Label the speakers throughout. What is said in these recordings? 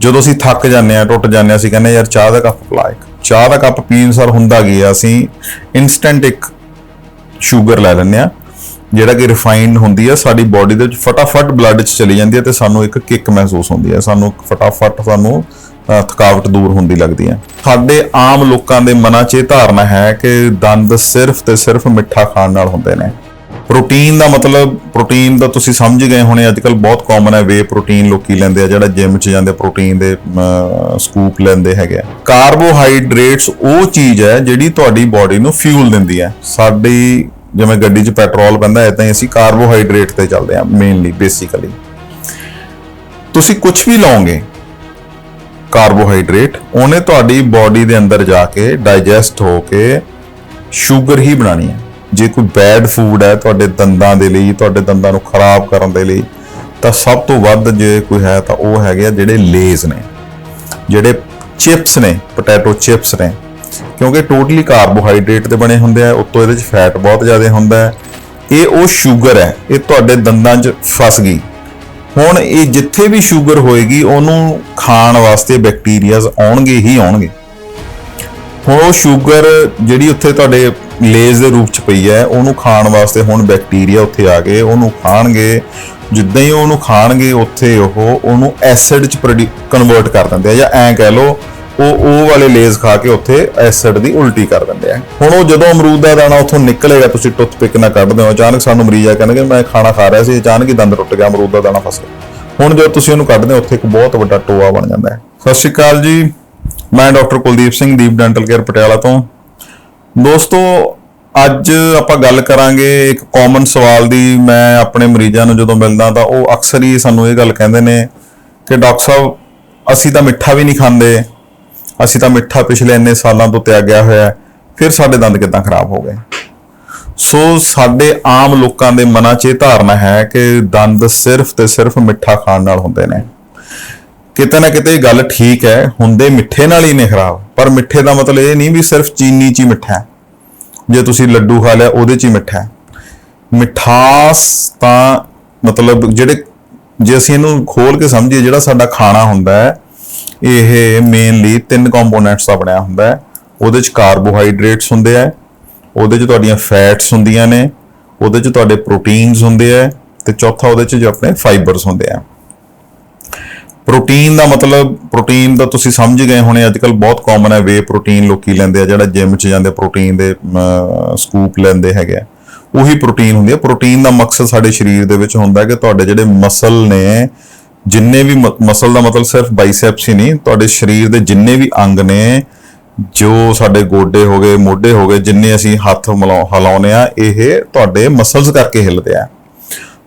Speaker 1: ਜਦੋਂ ਅਸੀਂ ਥੱਕ ਜਾਂਦੇ ਆ ਟੁੱਟ ਜਾਂਦੇ ਆ ਅਸੀਂ ਕਹਿੰਦੇ ਯਾਰ, ਚਾਹ ਦਾ ਕੱਪ ਪਿਲਾ ਇੱਕ। ਚਾਹ ਦਾ ਕੱਪ ਪੀਣ ਸਰ ਹੁੰਦਾ ਕੀ ਆ, ਅਸੀਂ ਇਨਸਟੈਂਟ ਇੱਕ ਸ਼ੂਗਰ ਲੈ ਲੈਂਦੇ ਆ ਜਿਹੜਾ ਕਿ ਰਿਫਾਈਨਡ ਹੁੰਦੀ ਆ, ਸਾਡੀ ਬਾਡੀ ਦੇ ਵਿੱਚ ਫਟਾਫਟ ਬਲੱਡ 'ਚ ਚਲੀ ਜਾਂਦੀ ਹੈ ਤੇ ਸਾਨੂੰ ਇੱਕ ਕਿੱਕ ਮਹਿਸੂਸ ਹੁੰਦੀ ਹੈ ਸਾਨੂੰ ਫਟਾਫਟ ਸਾਨੂੰ ਥਕਾਵਟ ਦੂਰ ਹੁੰਦੀ ਲੱਗਦੀ ਹੈ ਸਾਡੇ ਆਮ ਲੋਕਾਂ ਦੇ ਮਨਾਂ 'ਚ ਇਹ ਧਾਰਨਾ ਹੈ ਕਿ ਦੰਦ ਸਿਰਫ ਤੇ ਸਿਰਫ ਮਿੱਠਾ ਖਾਣ ਨਾਲ ਹੁੰਦੇ ਨੇ। ਪ੍ਰੋਟੀਨ ਦਾ ਮਤਲਬ ਪ੍ਰੋਟੀਨ ਦਾ ਤੁਸੀਂ ਸਮਝ ਗਏ ਹੋਣੇ ਅੱਜ ਅੱਜਕੱਲ ਬਹੁਤ ਕਾਮਨ ਹੈ ਵੇ ਪ੍ਰੋਟੀਨ ਲੋਕੀ ਲੈਂਦੇ ਆ, ਜਿਹੜਾ ਜਿਮ 'ਚ ਜਾਂਦੇ ਪ੍ਰੋਟੀਨ ਦੇ ਸਕੂਪ ਲੈਂਦੇ ਹੈਗੇ ਆ। ਕਾਰਬੋਹਾਈਡਰੇਟਸ ਉਹ ਚੀਜ਼ ਹੈ ਜਿਹੜੀ ਤੁਹਾਡੀ ਬਾਡੀ ਨੂੰ ਫਿਊਲ ਦਿੰਦੀ ਹੈ। ਸਾਡੀ, ਜਿਵੇਂ ਗੱਡੀ 'ਚ ਪੈਟਰੋਲ ਪੈਂਦਾ ਇਦਾਂ ਹੀ ਅਸੀਂ ਕਾਰਬੋਹਾਈਡਰੇਟ ਤੇ ਚੱਲਦੇ ਆ ਮੇਨਲੀ ਬੇਸਿਕਲੀ ਤੁਸੀਂ ਕੁਝ ਵੀ ਲਓਗੇ ਕਾਰਬੋਹਾਈਡਰੇਟ ਉਹਨੇ ਤੁਹਾਡੀ ਬਾਡੀ ਦੇ ਅੰਦਰ ਜਾ ਕੇ ਡਾਈਜੈਸਟ ਹੋ ਕੇ ਸ਼ੂਗਰ ਹੀ ਬਣਾਣੀ ਹੈ। ਜੇ ਕੋਈ ਬੈਡ ਫੂਡ ਹੈ ਤੁਹਾਡੇ ਦੰਦਾਂ ਦੇ ਲਈ, ਤੁਹਾਡੇ ਦੰਦਾਂ ਨੂੰ ਖਰਾਬ ਕਰਨ ਦੇ ਲਈ, ਤਾਂ ਸਭ ਤੋਂ ਵੱਧ ਜੇ ਕੋਈ ਹੈ ਤਾਂ ਉਹ ਹੈਗੇ ਆ ਜਿਹੜੇ ਲੇਜ਼ ਨੇ, ਜਿਹੜੇ ਚਿਪਸ ਨੇ ਪੋਟੈਟੋ ਚਿਪਸ ਨੇ। ਕਿਉਂਕਿ ਟੋਟਲੀ ਕਾਰਬੋਹਾਈਡਰੇਟ ਦੇ ਬਣੇ ਹੁੰਦੇ ਆ, ਉੱਤੋਂ ਇਹਦੇ ਵਿੱਚ ਫੈਟ ਬਹੁਤ ਜ਼ਿਆਦਾ ਹੁੰਦਾ ਹੈ। ਇਹ ਉਹ ਸ਼ੂਗਰ ਹੈ, ਇਹ ਤੁਹਾਡੇ ਦੰਦਾਂ 'ਚ ਫਸ ਗਈ। ਹੁਣ ਇਹ ਜਿੱਥੇ ਵੀ ਸ਼ੂਗਰ ਹੋਏਗੀ, ਉਹਨੂੰ ਖਾਣ ਵਾਸਤੇ ਬੈਕਟੀਰੀਆਜ਼ ਆਉਣਗੇ ਹੀ ਆਉਣਗੇ। ਹੁਣ ਉਹ ਸ਼ੂਗਰ ਜਿਹੜੀ ਉੱਥੇ ਤੁਹਾਡੇ ਲੇਜ਼ ਦੇ ਰੂਪ ਚ ਪਈ ਹੈ, ਉਹਨੂੰ ਖਾਣ ਵਾਸਤੇ ਹੁਣ ਬੈਕਟੀਰੀਆ ਉੱਥੇ ਆ ਗਏ, ਉਹਨੂੰ ਖਾਣਗੇ, ਜਿੱਦਾਂ ਹੀ ਉਹਨੂੰ ਖਾਣਗੇ ਉੱਥੇ ਉਹ, ਉਹਨੂੰ ਐਸਿਡ ਚ ਕਨਵਰਟ ਕਰ ਦਿੰਦੇ ਆ, ਜਾਂ ਐਂ ਕਹਿ ਲਓ, ਉਹ ਉਹ ਵਾਲੇ ਲੇਜ਼ ਖਾ ਕੇ ਉੱਥੇ ਐਸਿਡ ਦੀ ਉਲਟੀ ਕਰ ਦਿੰਦੇ ਆ। ਹੁਣ ਉਹ ਜਦੋਂ ਅਮਰੂਦ ਦਾ ਦਾਣਾ ਉੱਥੋਂ ਨਿਕਲੇਗਾ, ਤੁਸੀਂ ਟੁੱਥ ਪਿਕ ਨਾਲ ਕੱਢਦੇ ਹੋ ਅਚਾਨਕ ਸਾਨੂੰ ਮਰੀਜ਼ ਆ ਕਹਿੰਦੇ, ਮੈਂ ਖਾਣਾ ਖਾ ਰਿਹਾ ਸੀ, ਅਚਾਨਕ ਹੀ ਦੰਦ ਟੁੱਟ ਗਿਆ, ਅਮਰੂਦ ਦਾ ਦਾਣਾ ਫਸ ਗਿਆ। ਹੁਣ ਜਦੋਂ ਤੁਸੀਂ ਉਹਨੂੰ ਕੱਢਦੇ ਹੋ, ਉੱਥੇ ਇੱਕ ਬਹੁਤ ਵੱਡਾ ਟੋਆ ਬਣ ਜਾਂਦਾ ਹੈ। ਸਤਿ ਸ਼੍ਰੀ ਅਕਾਲ ਜੀ, ਮੈਂ doctor Kuldeep Singh, Deep dental care Patiala ਤੋਂ। ਦੋਸਤੋ, ਅੱਜ ਆਪਾਂ ਗੱਲ ਕਰਾਂਗੇ ਇੱਕ ਕਾਮਨ ਸਵਾਲ ਦੀ। ਮੈਂ ਆਪਣੇ ਮਰੀਜ਼ਾਂ ਨੂੰ ਜਦੋਂ ਮਿਲਦਾ ਤਾਂ ਉਹ ਅਕਸਰ ਹੀ ਸਾਨੂੰ ਇਹ ਗੱਲ ਕਹਿੰਦੇ ਨੇ ਕਿ, ਡਾਕਟਰ ਸਾਹਿਬ, ਅਸੀਂ ਤਾਂ ਮਿੱਠਾ ਵੀ ਨਹੀਂ ਖਾਂਦੇ। ਅਸੀਂ ਤਾਂ ਮਿੱਠਾ ਪਿਛਲੇ ਇੰਨੇ ਸਾਲਾਂ ਤੋਂ ਤਿਆਗਿਆ ਹੋਇਆ ਫਿਰ ਸਾਡੇ ਦੰਦ ਕਿਦਾਂ ਖਰਾਬ ਹੋ ਗਏ? ਸੋ, ਸਾਡੇ ਆਮ ਲੋਕਾਂ ਦੇ ਮਨਾਂ 'ਚ ਇਹ ਧਾਰਨਾ ਹੈ ਕਿ ਦੰਦ ਸਿਰਫ ਤੇ ਸਿਰਫ ਮਿੱਠਾ ਖਾਣ ਨਾਲ ਹੁੰਦੇ ਨੇ। ਕਿਤੇ ਨਾ ਕਿਤੇ ਇਹ ਗੱਲ ਠੀਕ ਹੈ, ਹੁੰਦੇ ਮਿੱਠੇ ਨਾਲ ਹੀ ਨੇ ਖਰਾਬ, ਪਰ ਮਿੱਠੇ ਦਾ ਮਤਲਬ ਇਹ ਨਹੀਂ ਵੀ ਸਿਰਫ ਚੀਨੀ 'ਚ ਹੀ ਮਿੱਠਾ ਹੈ। ਜੇ ਤੁਸੀਂ ਲੱਡੂ ਖਾ ਲਿਆ, ਉਹਦੇ 'ਚ ਹੀ ਮਿੱਠਾ ਹੈ। ਮਿਠਾਸ ਤਾਂ ਮਤਲਬ ਜਿਹੜੇ, ਜੇ ਅਸੀਂ ਇਹਨੂੰ ਖੋਲ ਕੇ ਸਮਝੀਏ, ਜਿਹੜਾ ਸਾਡਾ ਖਾਣਾ ਹੁੰਦਾ ਹੈ, ਇਹ ਮੇਨਲੀ ਤਿੰਨ ਕੰਪੋਨੈਂਟਸ ਦਾ ਬਣਿਆ ਹੁੰਦਾ ਹੈ। ਉਹਦੇ 'ਚ ਕਾਰਬੋਹਾਈਡਰੇਟਸ ਹੁੰਦੇ ਆ ਉਹਦੇ 'ਚ ਤੁਹਾਡੀਆਂ ਫੈਟਸ ਹੁੰਦੀਆਂ ਨੇ, ਉਹਦੇ 'ਚ ਤੁਹਾਡੇ ਪ੍ਰੋਟੀਨਸ ਹੁੰਦੇ ਆ ਤੇ ਚੌਥਾ ਉਹਦੇ 'ਚ ਜੋ ਆਪਣੇ ਫਾਈਬਰਸ ਹੁੰਦੇ ਆ ਪ੍ਰੋਟੀਨ ਦਾ ਮਤਲਬ ਪ੍ਰੋਟੀਨ ਦਾ ਤੁਸੀਂ ਸਮਝ ਗਏ ਹੋਣੇ ਅੱਜ ਅੱਜਕੱਲ ਬਹੁਤ ਕਾਮਨ ਹੈ ਵੇ ਪ੍ਰੋਟੀਨ ਲੋਕੀ ਲੈਂਦੇ ਆ, ਜਿਹੜਾ ਜਿਮ 'ਚ ਜਾਂਦੇ ਪ੍ਰੋਟੀਨ ਦੇ ਸਕੂਪ ਲੈਂਦੇ ਹੈਗੇ ਆ। ਉਹੀ ਪ੍ਰੋਟੀਨ ਹੁੰਦੀ ਹੈ ਪ੍ਰੋਟੀਨ ਦਾ ਮਕਸਦ ਸਾਡੇ ਸਰੀਰ ਦੇ ਵਿੱਚ ਹੁੰਦਾ ਕਿ ਤੁਹਾਡੇ ਜਿਹੜੇ ਮਸਲ ਨੇ, ਜਿੰਨੇ ਵੀ ਮਸਲ ਦਾ ਮਤਲਬ ਸਿਰਫ ਬਾਈਸੈਪਸ ਹੀ ਨਹੀਂ, ਤੁਹਾਡੇ ਸਰੀਰ ਦੇ ਜਿੰਨੇ ਵੀ ਅੰਗ ਨੇ, ਜੋ ਸਾਡੇ ਗੋਡੇ ਹੋ ਗਏ, ਮੋਢੇ ਹੋ ਗਏ, ਜਿੰਨੇ ਅਸੀਂ ਹੱਥ ਮਿਲਾਉ ਹਿਲਾਉਨੇ ਆ, ਇਹ ਤੁਹਾਡੇ ਮਸਲਸ ਕਰਕੇ ਹਿੱਲਦੇ ਆ।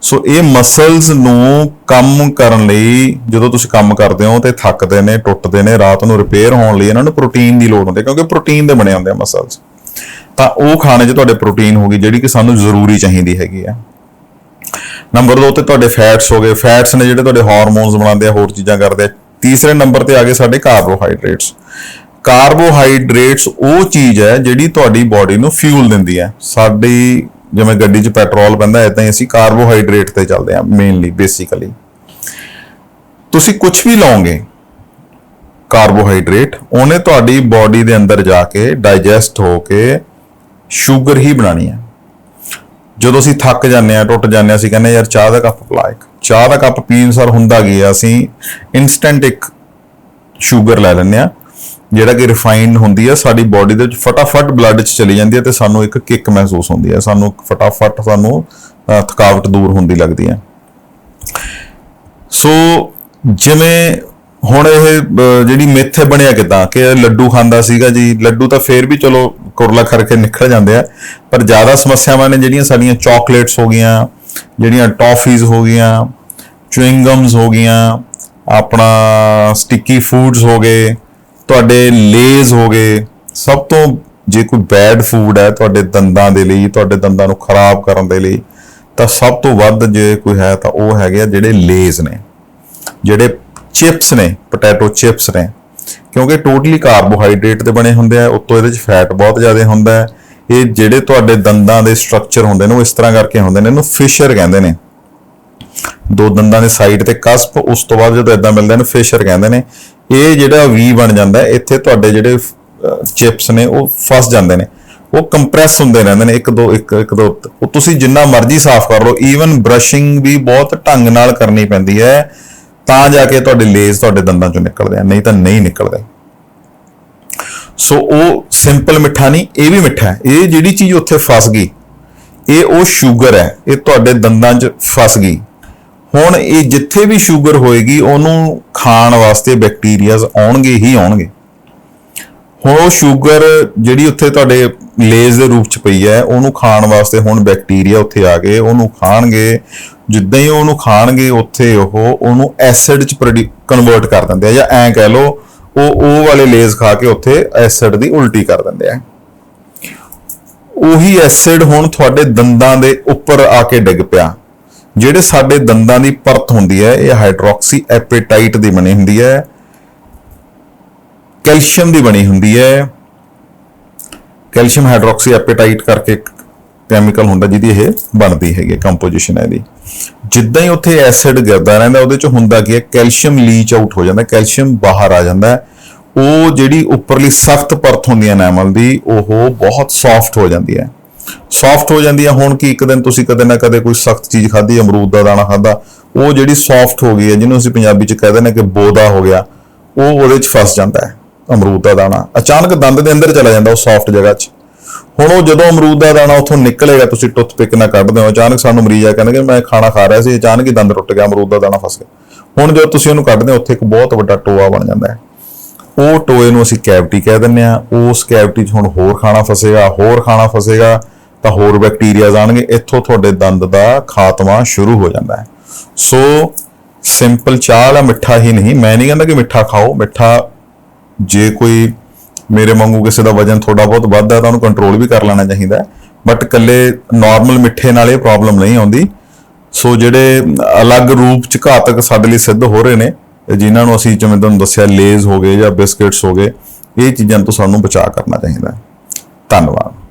Speaker 1: ਸੋ ਇਹ ਮਸਲਸ ਨੂੰ ਕੰਮ ਕਰਨ ਲਈ ਜਦੋਂ ਤੁਸੀਂ ਕੰਮ ਕਰਦੇ ਹੋ ਤੇ ਥੱਕਦੇ ਨੇ, ਟੁੱਟਦੇ ਨੇ, ਰਾਤ ਨੂੰ ਰਿਪੇਅਰ ਹੋਣ ਲਈ ਇਹਨਾਂ ਨੂੰ ਪ੍ਰੋਟੀਨ ਦੀ ਲੋੜ ਹੁੰਦੀ ਹੈ ਕਿਉਂਕਿ ਪ੍ਰੋਟੀਨ ਦੇ ਬਣੇ ਹੁੰਦੇ ਆ ਮਸਲਸ ਤਾਂ ਉਹ ਖਾਣੇ 'ਚ ਤੁਹਾਡੇ ਪ੍ਰੋਟੀਨ ਹੋਗੀ ਜਿਹੜੀ ਕਿ ਸਾਨੂੰ ਜ਼ਰੂਰੀ ਚਾਹੀਦੀ ਹੈਗੀ ਆ। ਨੰਬਰ 2 ਤੇ ਤੁਹਾਡੇ ਫੈਟਸ ਹੋ ਗਏ। ਫੈਟਸ ਨੇ ਜਿਹੜੇ ਤੁਹਾਡੇ ਹਾਰਮੋਨਸ ਬਣਾਉਂਦੇ ਆ, ਹੋਰ ਚੀਜ਼ਾਂ ਕਰਦੇ ਆ। ਤੀਸਰੇ ਨੰਬਰ ਤੇ ਆ ਗਏ ਸਾਡੇ ਕਾਰਬੋਹਾਈਡਰੇਟਸ ਕਾਰਬੋਹਾਈਡਰੇਟਸ ਉਹ ਚੀਜ਼ ਹੈ ਜਿਹੜੀ ਤੁਹਾਡੀ ਬਾਡੀ ਨੂੰ ਫਿਊਲ ਦਿੰਦੀ ਹੈ। ਸਾਡੀ ਜਿਵੇਂ ਗੱਡੀ 'ਚ ਪੈਟਰੋਲ ਪੈਂਦਾ ਇਦਾਂ ਹੀ ਅਸੀਂ ਕਾਰਬੋਹਾਈਡਰੇਟ ਤੇ ਚੱਲਦੇ ਆ ਮੇਨਲੀ ਬੇਸਿਕਲੀ ਤੁਸੀਂ ਕੁਝ ਵੀ ਲਓਗੇ, ਕਾਰਬੋਹਾਈਡਰੇਟ, ਉਹਨੇ ਤੁਹਾਡੀ ਬਾਡੀ ਦੇ ਅੰਦਰ ਜਾ ਕੇ ਡਾਈਜੈਸਟ ਹੋ ਕੇ ਸ਼ੂਗਰ ਹੀ ਬਣਾਣੀ ਹੈ। ਜਦੋਂ ਅਸੀਂ ਥੱਕ ਜਾਂਦੇ ਆ ਟੁੱਟ ਜਾਂਦੇ ਆ ਅਸੀਂ ਕਹਿੰਦੇ ਯਾਰ, ਚਾਹ ਦਾ ਕੱਪ ਪਿਲਾ ਇੱਕ। ਚਾਹ ਦਾ ਕੱਪ ਪੀਣ ਸਰ ਹੁੰਦਾ ਕੀ ਆ, ਅਸੀਂ ਇਨਸਟੈਂਟ ਇੱਕ ਸ਼ੂਗਰ ਲੈ ਲੈਂਦੇ ਆ ਜਿਹੜਾ ਕਿ ਰਿਫਾਈਨਡ ਹੁੰਦੀ ਹੈ, ਸਾਡੀ ਬਾਡੀ ਦੇ ਵਿੱਚ ਫਟਾਫਟ ਬਲੱਡ 'ਚ ਚਲੀ ਜਾਂਦੀ ਹੈ ਤੇ ਸਾਨੂੰ ਇੱਕ ਕਿੱਕ ਮਹਿਸੂਸ ਹੁੰਦੀ ਹੈ। ਸਾਨੂੰ ਫਟਾਫਟ ਸਾਨੂੰ ਥਕਾਵਟ ਦੂਰ ਹੁੰਦੀ ਲੱਗਦੀ ਹੈ। ਸੋ ਜਿਵੇਂ ਹੁਣ ਇਹ ਜਿਹੜੀ ਮਿੱਥ ਬਣਿਆ ਕਿਦਾਂ? ਕਿ ਲੱਡੂ ਖਾਂਦਾ ਸੀਗਾ ਜੀ। ਲੱਡੂ ਤਾਂ ਫੇਰ ਵੀ ਚਲੋ ਕੁਰਲਾ ਕਰਕੇ ਨਿਕਲ ਜਾਂਦੇ ਆ, ਪਰ ਜ਼ਿਆਦਾ ਸਮੱਸਿਆਵਾਂ ਨੇ ਜਿਹੜੀਆਂ ਸਾਡੀਆਂ ਚਾਕਲੇਟਸ ਹੋ ਗਈਆਂ, ਜਿਹੜੀਆਂ ਟੌਫੀਜ਼ ਹੋ ਗਈਆਂ ਚੁਇੰਗਮਸ ਹੋ ਗਈਆਂ, ਆਪਣਾ ਸਟਿੱਕੀ ਫੂਡਸ ਹੋ ਗਏ ਤੁਹਾਡੇ ਲੇਜ਼ ਹੋ ਗਏ। ਸਭ ਤੋਂ ਜੇ ਕੋਈ ਬੈਡ ਫੂਡ ਹੈ ਤੁਹਾਡੇ ਦੰਦਾਂ ਦੇ ਲਈ, ਤੁਹਾਡੇ ਦੰਦਾਂ ਨੂੰ ਖਰਾਬ ਕਰਨ ਦੇ ਲਈ, ਤਾਂ ਸਭ ਤੋਂ ਵੱਧ ਜੇ ਕੋਈ ਹੈ ਤਾਂ ਉਹ ਹੈਗੇ ਆ ਜਿਹੜੇ ਲੇਜ਼ ਨੇ, ਜਿਹੜੇ ਚਿਪਸ ਨੇ ਪੋਟੈਟੋ ਚਿਪਸ ਨੇ। ਕਿਉਂਕਿ ਟੋਟਲੀ ਕਾਰਬੋਹਾਈਡਰੇਟ ਦੇ ਬਣੇ ਹੁੰਦੇ ਆ, ਉੱਤੋਂ ਇਹਦੇ ਵਿੱਚ ਫੈਟ ਬਹੁਤ ਜ਼ਿਆਦਾ ਹੁੰਦਾ ਹੈ। ਇਹ ਜਿਹੜੇ ਤੁਹਾਡੇ ਦੰਦਾਂ ਦੇ ਸਟਰਕਚਰ ਹੁੰਦੇ ਨੇ, ਉਹ ਇਸ ਤਰ੍ਹਾਂ ਕਰਕੇ ਹੁੰਦੇ ਨੇ, ਇਹਨੂੰ ਫਿਸ਼ਰ ਕਹਿੰਦੇ ਨੇ। ਦੋ ਦੰਦਾਂ ਦੇ ਸਾਈਡ ਤੇ ਕਸਪ, ਉਸ ਤੋਂ ਬਾਅਦ ਜਦੋਂ ਇਦਾਂ ਮਿਲਦੇ ਨੇ, ਫੇਸ਼ਰ ਕਹਿੰਦੇ ਨੇ, ਇਹ ਜਿਹੜਾ ਵੀ ਬਣ ਜਾਂਦਾ, ਇੱਥੇ ਤੁਹਾਡੇ ਜਿਹੜੇ ਚਿਪਸ ਨੇ, ਉਹ ਫਸ ਜਾਂਦੇ ਨੇ। ਉਹ ਕੰਪਰੈਸ ਹੁੰਦੇ ਰਹਿੰਦੇ ਨੇ, ਇੱਕ ਦੋ, ਇੱਕ ਇੱਕ ਦੋ, ਉਹ ਤੁਸੀਂ ਜਿੰਨਾ ਮਰਜ਼ੀ ਸਾਫ਼ ਕਰ ਲਓ ਈਵਨ ਬ੍ਰਸ਼ਿੰਗ ਵੀ ਬਹੁਤ ਢੰਗ ਨਾਲ ਕਰਨੀ ਪੈਂਦੀ ਹੈ, ਤਾਂ ਜਾ ਕੇ ਤੁਹਾਡੇ ਲੇਜ਼ ਤੁਹਾਡੇ ਦੰਦਾਂ ਚੋਂ ਨਿਕਲਦੇ ਆ, ਨਹੀਂ ਤਾਂ ਨਹੀਂ ਨਿਕਲਦੇ। ਸੋ ਉਹ ਸਿੰਪਲ ਮਿੱਠਾ ਨਹੀਂ, ਇਹ ਵੀ ਮਿੱਠਾ ਹੈ। ਇਹ ਜਿਹੜੀ ਚੀਜ਼ ਉੱਥੇ ਫਸ ਗਈ, ਇਹ ਉਹ ਸ਼ੂਗਰ ਹੈ, ਇਹ ਤੁਹਾਡੇ ਦੰਦਾਂ 'ਚ ਫਸ ਗਈ। ਹੁਣ ਇਹ ਜਿੱਥੇ ਵੀ ਸ਼ੂਗਰ ਹੋਏਗੀ, ਉਹਨੂੰ ਖਾਣ ਵਾਸਤੇ ਬੈਕਟੀਰੀਆਜ਼ ਆਉਣਗੇ, ਹੀ ਆਉਣਗੇ। ਹੁਣ ਉਹ ਸ਼ੂਗਰ ਜਿਹੜੀ ਉੱਥੇ ਤੁਹਾਡੇ ਲੇਜ਼ ਦੇ ਰੂਪ ਚ ਪਈ ਹੈ, ਉਹਨੂੰ ਖਾਣ ਵਾਸਤੇ ਹੁਣ ਬੈਕਟੀਰੀਆ ਉੱਥੇ ਆ ਗਏ, ਉਹਨੂੰ ਖਾਣਗੇ, ਜਿੱਦਾਂ ਹੀ ਉਹਨੂੰ ਖਾਣਗੇ ਉੱਥੇ ਉਹ, ਉਹਨੂੰ ਐਸਿਡ ਚ ਕਨਵਰਟ ਕਰ ਦਿੰਦੇ ਆ, ਜਾਂ ਐਂ ਕਹਿ ਲਓ, ਉਹ ਉਹ ਵਾਲੇ ਲੇਜ਼ ਖਾ ਕੇ ਉੱਥੇ ਐਸਿਡ ਦੀ ਉਲਟੀ ਕਰ ਦਿੰਦੇ ਆ। ਉਹੀ ਐਸਿਡ ਹੁਣ ਤੁਹਾਡੇ ਦੰਦਾਂ ਦੇ ਉੱਪਰ ਆ ਕੇ ਡਿੱਗ ਪਿਆ। ਜਿਹੜੇ ਸਾਡੇ ਦੰਦਾਂ ਦੀ ਪਰਤ ਹੁੰਦੀ ਹੈ, ਇਹ ਹਾਈਡਰੋਕਸੀ ਐਪੇਟਾਈਟ ਦੀ ਬਣੀ ਹੁੰਦੀ ਹੈ, ਕੈਲਸ਼ੀਅਮ ਦੀ ਬਣੀ ਹੁੰਦੀ ਹੈ। ਕੈਲਸ਼ੀਅਮ ਹਾਈਡਰੋਕਸੀ ਐਪੇਟਾਈਟ ਕਰਕੇ ਕੈਮੀਕਲ ਹੁੰਦਾ ਜਿਹਦੀ ਇਹ ਬਣਦੀ ਹੈਗੀ ਕੰਪੋਜੀਸ਼ਨ ਹੈ ਇਹਦੀ। ਜਿੱਦਾਂ ਹੀ ਉੱਥੇ ਐਸਿਡ ਗਿਰਦਾ ਰਹਿੰਦਾ, ਉਹਦੇ ਚ ਹੁੰਦਾ ਕੀ ਹੈ, ਕੈਲਸ਼ੀਅਮ ਲੀਚ ਆਊਟ ਹੋ ਜਾਂਦਾ, ਕੈਲਸ਼ੀਅਮ ਬਾਹਰ ਆ ਜਾਂਦਾ ਉਹ ਜਿਹੜੀ ਉੱਪਰਲੀ ਸਖਤ ਪਰਤ ਹੁੰਦੀ ਹੈ ਐਨਾਮਲ ਦੀ, ਉਹ ਬਹੁਤ ਸੌਫਟ ਹੋ ਜਾਂਦੀ ਹੈ। ਸੌਫਟ ਹੋ ਜਾਂਦੀ ਹੈ ਹੁਣ ਕਿ ਇੱਕ ਦਿਨ ਤੁਸੀਂ ਕਦੇ ਨਾ ਕਦੇ ਕੋਈ ਸਖਤ ਚੀਜ਼ ਖਾਧੀ, ਅਮਰੂਦ ਦਾ ਦਾਣਾ ਖਾਧਾ, ਉਹ ਜਿਹੜੀ ਸੌਫਟ ਹੋ ਗਈ ਹੈ, ਜਿਹਨੂੰ ਅਸੀਂ ਪੰਜਾਬੀ ਚ ਕਹਿੰਦੇ ਨੇ ਕਿ ਬੋਦਾ ਹੋ ਗਿਆ, ਉਹ ਉਹਦੇ ਚ ਫਸ ਜਾਂਦਾ ਹੈ, ਅਮਰੂਦ ਦਾ ਦਾਣਾ। ਅਚਾਨਕ ਦੰਦ ਦੇ ਅੰਦਰ ਚਲਾ ਜਾਂਦਾ ਉਹ ਸੌਫਟ ਜਗ੍ਹਾ 'ਚ। ਹੁਣ ਉਹ ਜਦੋਂ ਅਮਰੂਦ ਦਾ ਦਾਣਾ ਉੱਥੋਂ ਨਿਕਲੇਗਾ, ਤੁਸੀਂ ਟੁੱਥ ਪਿਕ ਨਾਲ ਕੱਢਦੇ ਹੋ, ਅਚਾਨਕ ਸਾਨੂੰ ਮਰੀਜ਼ ਆ ਕਹਿੰਦੇ ਮੈਂ ਖਾਣਾ ਖਾ ਰਿਹਾ ਸੀ, ਅਚਾਨਕ ਹੀ ਦੰਦ ਟੁੱਟ ਗਿਆ, ਅਮਰੂਦ ਦਾ ਦਾਣਾ ਫਸ ਗਿਆ। ਹੁਣ ਜਦੋਂ ਤੁਸੀਂ ਉਹਨੂੰ ਕੱਢਦੇ ਹੋ, ਉੱਥੇ ਇੱਕ ਬਹੁਤ ਵੱਡਾ ਟੋਆ ਬਣ ਜਾਂਦਾ ਹੈ। ਉਹ ਟੋਏ ਨੂੰ ਅਸੀਂ ਕੈਵਿਟੀ ਕਹਿ ਦਿੰਦੇ ਆ ਉਸ ਕੈਵਿਟੀ 'ਚ ਹੁਣ ਹੋਰ ਖਾਣਾ ਫਸੇਗਾ, ਹੋਰ ਖਾਣਾ ਫਸੇਗਾ, ਤਾਂ ਹੋਰ ਬੈਕਟੀਰੀਆਜ਼ ਆਣਗੇ। ਇੱਥੋਂ ਤੁਹਾਡੇ ਦੰਦ ਦਾ ਖਾਤਮਾ ਸ਼ੁਰੂ ਹੋ ਜਾਂਦਾ ਹੈ। ਸੋ ਸਿੰਪਲ ਚਾਹ ਵਾਲਾ ਮਿੱਠਾ ਹੀ ਨਹੀਂ। ਮੈਂ ਨਹੀਂ ਕਹਿੰਦਾ ਕਿ ਮਿੱਠਾ ਖਾਓ। ਮਿੱਠਾ ਜੇ ਕੋਈ ਮੇਰੇ ਵਾਂਗੂ ਕਿਸੇ ਦਾ ਵਜਨ ਥੋੜਾ ਬਹੁਤ ਵੱਧਦਾ ਤਾਂ ਉਹਨੂੰ ਕੰਟਰੋਲ ਵੀ ਕਰ ਲੈਣਾ ਚਾਹੀਦਾ ਬਟ ਕੱਲੇ ਨਾਰਮਲ ਮਿੱਠੇ ਨਾਲ ਇਹ ਪ੍ਰੋਬਲਮ ਨਹੀਂ ਆਉਂਦੀ। ਸੋ ਜਿਹੜੇ ਅਲੱਗ ਰੂਪ ਚ ਘਾਤਕ ਸਾਡੇ ਲਈ ਸਿੱਧ ਹੋ ਰਹੇ ਨੇ ਜਿਨ੍ਹਾਂ ਨੂੰ ਅਸੀਂ ਜਿਵੇਂ ਤੁਹਾਨੂੰ ਦੱਸਿਆ ਲੇਜ਼ ਹੋ ਗਏ ਜਾਂ ਬਿਸਕਟਸ ਹੋ ਗਏ, ਇਹ ਚੀਜ਼ਾਂ ਤੋਂ ਸਾਨੂੰ ਬਚਾਅ ਕਰਨਾ ਚਾਹੀਦਾ ਹੈ। ਧੰਨਵਾਦ।